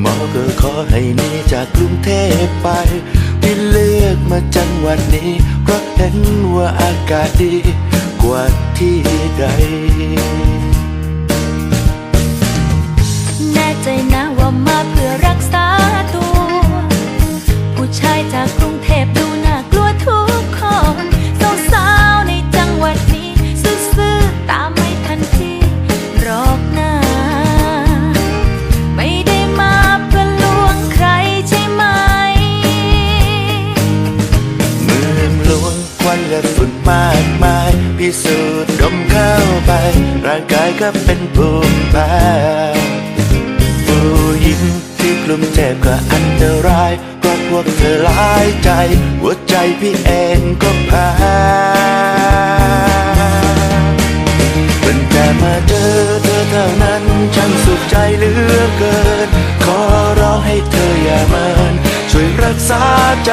หมอก็ขอให้หนีจากกรุงเทพไปที่เลือกมาจังหวัดนี้เพราะเห็นว่าอากาศดีกว่าที่ใด แน่ใจนะว่ามาเพื่อรักษา วันและฝุ่นมากมาย พิสูจน์ดมเข้าไป ร่างกายก็เป็นภูมิแพ้ผู้หญิงที่กลุ่มเจ็บก็อันตรายเพราะพวกเธอหลายใจ หัวใจพี่เองก็แพ้ตั้งแต่มาเจอเธอเท่านั้นฉันสุขใจเหลือเกิน ขอร้องให้เธออย่าเมินช่วยรักษาใจ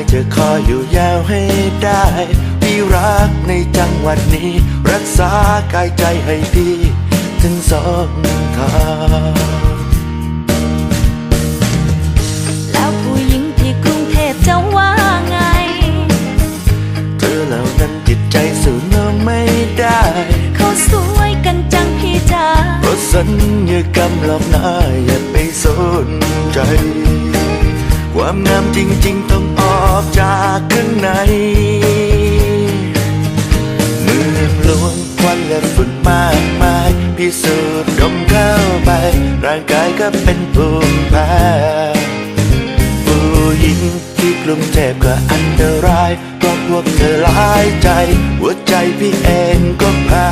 งพี่อายจะคอยอยู่ยาวให้ได้พี่รักในจังหวัดนี้ รักษากายใจให้พี่ ถึงสองทางแล้วผู้หญิงที่กรุงเทพจะว่าไง เธอเหล่านั้นจิตใจสู้น้องไม่ได้เขาสวยกันจังพี่จ๋าเพราะสัญญากรรมหลอกหน้าอย่าไปสนใจ ความงามจริง ๆ ต้องออกจากข้างใน เมื่องหลวงควันและฝุ่นมากมายพิสูจน์ดมเข้าไป ร่างกายก็เป็นภูมิแพ้ผู้หญิงที่กลุ่มเทพก็อันตรายเพราะพวกเธอหลายใจ หัวใจพี่เองก็แพ้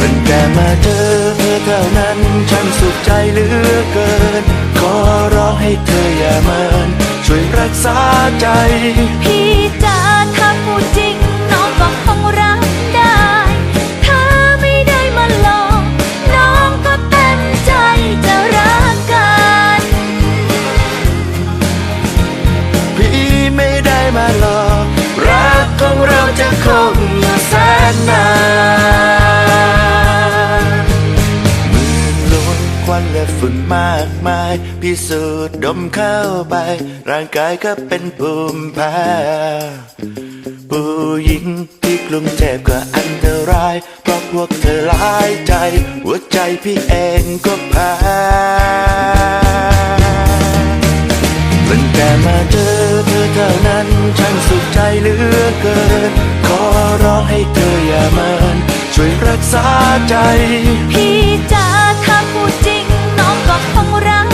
ตั้งแต่มาเจอเธอเท่านั้นฉันสุขใจเหลือ ใจ มากมาย พิสูจน์ดมเข้าไป ร่างกายก็เป็นภูมิแพ้ผู้หญิงที่กลุ่มเทพก็อันตราย เพราะพวกเธอหลายใจ หัวใจพี่เองก็แพ้ตั้งแต่มาเจอเธอเท่านั้นฉันสุขใจเหลือเกิน ขอร้องให้เธออย่าเมินช่วยรักษาใจพี่ 꽃 허물아.